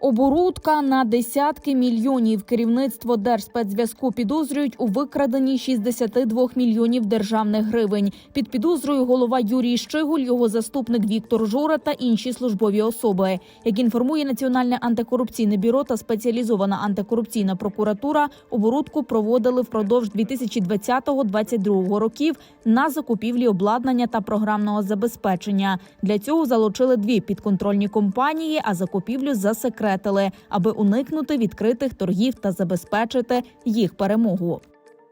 Оборудка на десятки мільйонів. Керівництво Держспецзв'язку підозрюють у викраденні 62 мільйонів державних гривень. Під підозрою голова Юрій Щигуль, його заступник Віктор Жора та інші службові особи. Як інформує Національне антикорупційне бюро та спеціалізована антикорупційна прокуратура, оборудку проводили впродовж 2020-2022 років на закупівлі обладнання та програмного забезпечення. Для цього залучили дві підконтрольні компанії, а закупівлю засекретили, аби уникнути відкритих торгів та забезпечити їх перемогу.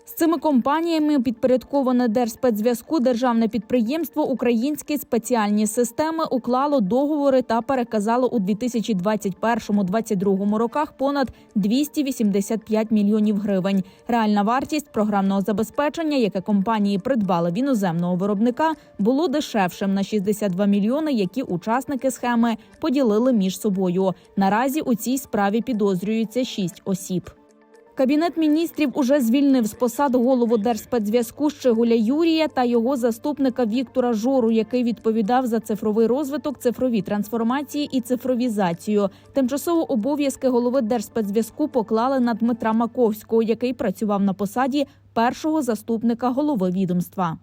З цими компаніями підпорядковане Держспецзв'язку державне підприємство Українські спеціальні системи уклало договори та переказало у 2021-2022 роках понад 285 мільйонів гривень. Реальна вартість програмного забезпечення, яке компанії придбали в іноземного виробника, було дешевшим на 62 мільйони, які учасники схеми поділили між собою. Наразі у цій справі підозрюються шість осіб. Кабінет міністрів уже звільнив з посад голову Держспецзв'язку Щегуля Юрія та його заступника Віктора Жору, який відповідав за цифровий розвиток, цифрові трансформації і цифровізацію. Тимчасово обов'язки голови Держспецзв'язку поклали на Дмитра Маковського, який працював на посаді першого заступника голови відомства.